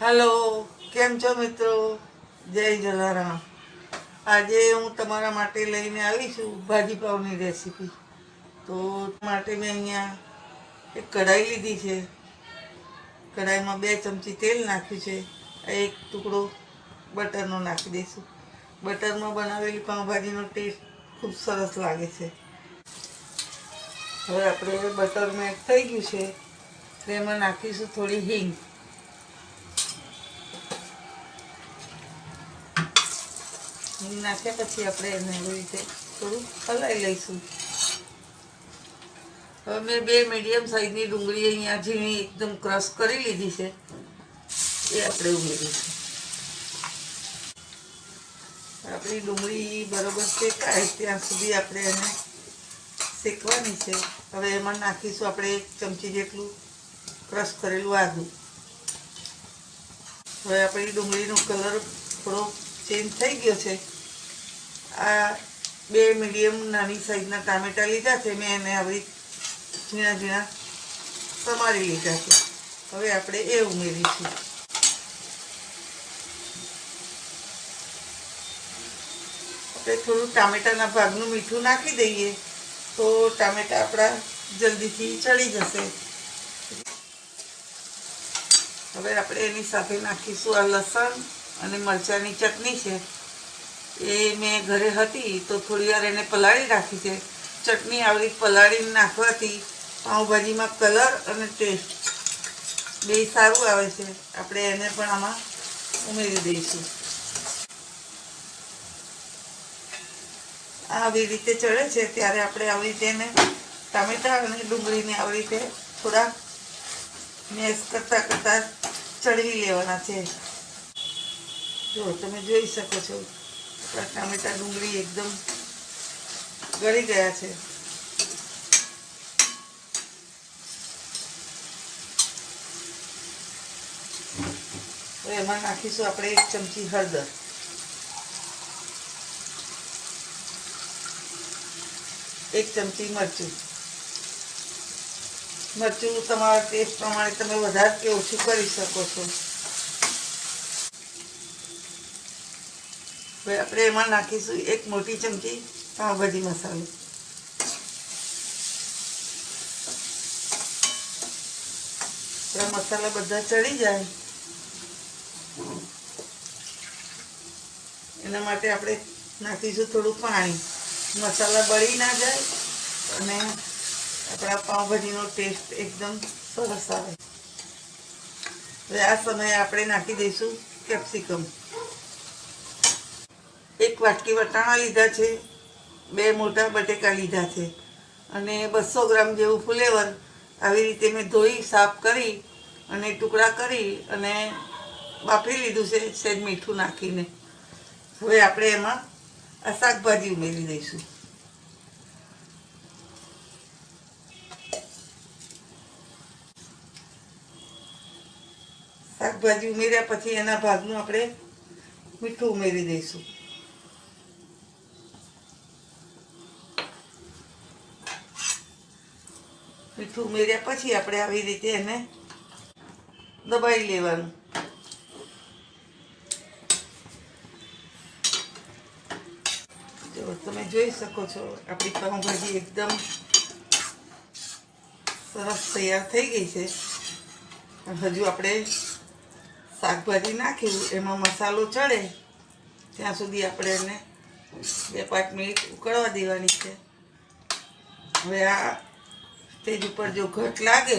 Hello, કેમ છો મિત્રો? જય જલારામ. આજે હું તમારા માટે લઈને આવી છું ભાજી રેસીપી. તો માટે મેં અહીંયા એક કઢાઈ લીધી છે. કઢાઈમાં બે ચમચી તેલ નાખ્યું છે. એક ટુકડો બટરનો નાખી દઈશું. બટરમાં બનાવેલી પાઉંભાજીનો ટેસ્ટ ખૂબ સરસ લાગે છે. હવે આપણે બટર મેટ થઈ ગયું છે. તો એમાં નાખીશું થોડી હિંગ. હિંગ નાખ્યા પછી આપણે એને એવી રીતે થોડું હલાવી લઈશું. હવે મેં બે મીડિયમ સાઈઝની ડુંગળી અહીંયા ઝીણી એકદમ ક્રશ કરી લીધી છે. એ આપણે ઉમેરીશું. આપણી ડુંગળી બરોબર શેકાય ત્યાં સુધી આપણે એને શેકવાની છે. હવે એમાં નાખીશું આપણે એક ચમચી જેટલું ક્રશ કરેલું આદું. હવે આપણી ડુંગળીનો કલર થોડો ચેન્જ થઈ ગયો છે. આ બે મીડિયમ નાની સાઈઝના ટામેટા લીધા છે. મેં એને આવી ઝીણા ઝીણા સમારી લીધા છે. હવે આપણે એ ઉમેરીશું. આપણે થોડું ટામેટાના ભાગનું મીઠું નાખી દઈએ તો ટામેટા આપણા જલ્દીથી ચડી જશે. હવે આપણે એની સાથે નાખીશું આ લસણ. અને મરચાંની ચટણી છે, એ મેં ઘરે હતી તો થોડી વાર એને પલાળી રાખી છે. ચટણી આવી પલાળીને નાખવાથી પાઉંભાજીમાં કલર અને ટેસ્ટ બે સારું આવે છે. આપણે એને પણ આમાં ઉમેરી દઈશું. આવી રીતે ચડે છે, ત્યારે આપણે આવી રીતે એને ટામેટા અને ડુંગળીને આવી રીતે થોડા મેસ કરતાં કરતાં ચડવી લેવાના છે. જો, તમે જોઈ શકો છો. આપણા ટામેટા ડુંગળી એકદમ ગળી ગયા છે. તો એમાં નાખીશું આપણે એક ચમચી હળદર. એક ચમચી મરચું. મરચું તમારા ટેસ્ટ પ્રમાણે તમે વધારે કે ઓછું કરી શકો છો. હવે આપણે એમાં નાખીશું એક મોટી ચમચી પાવભાજી મસાલો. મસાલા બધા ચડી જાય. એના માટે આપણે નાખીશું થોડું પાણી. મસાલા બળી ના જાય અને આપણા પાઉંભાજીનો ટેસ્ટ એકદમ સરસ આવે. હવે આ સમયે આપણે નાખી દઈશું કેપ્સિકમ એક વાટકી વટાણા લીધા છે, બે મોટા બટેકા લીધા છે અને બસો ગ્રામ જેવું ફુલેવર આવી રીતે મેં ધોઈ, સાફ કરી અને ટુકડા કરી અને બાફી લીધું છે સેજ મીઠું નાખીને. હવે આપણે એમાં આ શાકભાજી ઉમેરી દઈશું. શાકભાજી ઉમેર્યા પછી એના ભાગનું આપણે મીઠું ઉમેરી દઈશું. મીઠું ઉમેર્યા પછી આપણે આવી રીતે એને દબાઈ લેવાનું. તમે જોઈ શકો છો, આપણી પાઉંભાજી એકદમ સરસ તૈયાર થઈ ગઈ છે. હજુ આપણે શાકભાજી નાખ્યું એમાં મસાલો ચડે, ત્યાં સુધી આપણે એને બે પાંચ મિનિટ ઉકળવા દેવાની છે. હવે આ સ્ટેજ ઉપર જો ઘટ લાગે,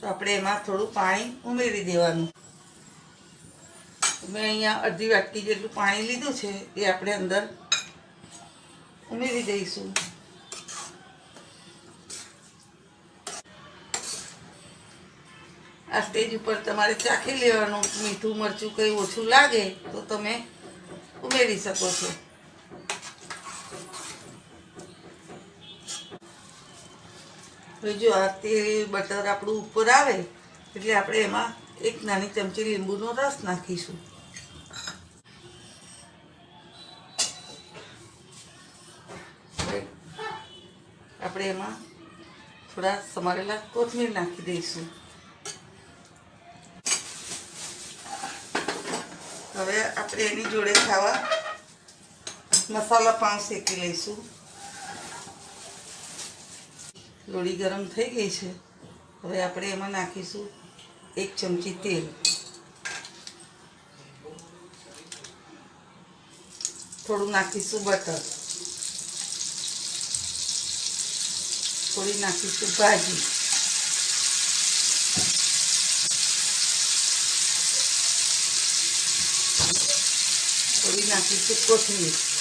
તો આપણે એમાં થોડું પાણી ઉમેરી દેવાનું. મેં અહીંયા અડધી વાટકી જેટલું પાણી લીધું છે, એ આપણે અંદર ઉમેરી દઈશું. આ સ્ટેજ ઉપર તમારે ચાખી લેવાનું, મીઠું, મરચું કંઈ ઓછું લાગે, તો તમે ઉમેરી શકો છો. હવે જો આ તેલ બટર આપણું ઉપર આવે, એટલે આપણે એમાં એક નાની ચમચી લીંબુનો રસ નાખીશું. આપણે એમાં થોડા સમારેલા કોથમીર નાખી દઈશું. હવે આપણે એની જોડે ખાવા મસાલા પાઉં શેકી લઈશું. લોડી ગરમ થઈ ગઈ છે. હવે આપણે એમાં નાખીશું એક ચમચી તેલ. થોડું નાખીશું બટર. થોડી નાખીશું ભાજી. થોડી નાખીશું કોથમીર.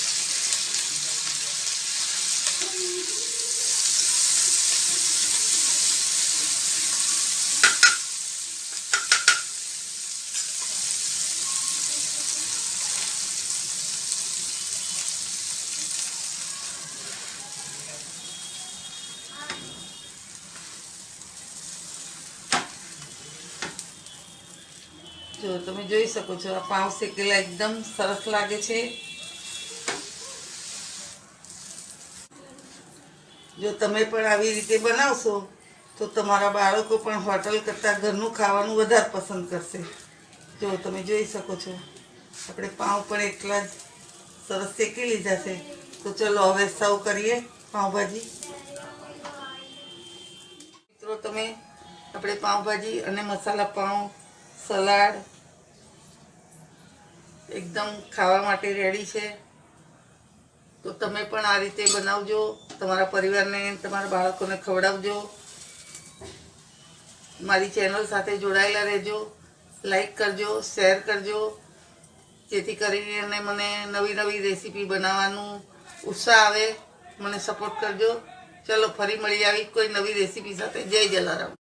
જો તમે જોઈ શકો છો, આ પાઉં શેકેલા એકદમ સરસ લાગે છે. જો તમે પણ આવી રીતે બનાવશો, તો તમારા બાળકો પણ હોટલ કરતાં ઘરનું ખાવાનું વધારે પસંદ કરશે. જો તમે જોઈ શકો છો, આપણે પાઉં પણ એટલા જ સરસ શેકી લીધા છે. તો ચલો હવે સર્વ કરીએ પાઉંભાજી. મિત્રો, તમે, આપણે પાઉંભાજી અને મસાલા પાઉં સલાડ. એકદમ ખાવા માટે રેડી છે. તો તમે પણ આ રીતે બનાવજો. તમારા પરિવારને, તમારા બાળકોને ખવડાવજો. મારી ચેનલ સાથે જોડાયેલા રહેજો. લાઈક કરજો શેર કરજો. જેથી કરીને મને નવી નવી રેસીપી બનાવવાનું ઉત્સાહ આવે. મને સપોર્ટ કરજો. ચલો, ફરી મળી આવી કોઈ નવી રેસીપી સાથે. જય જલારામ.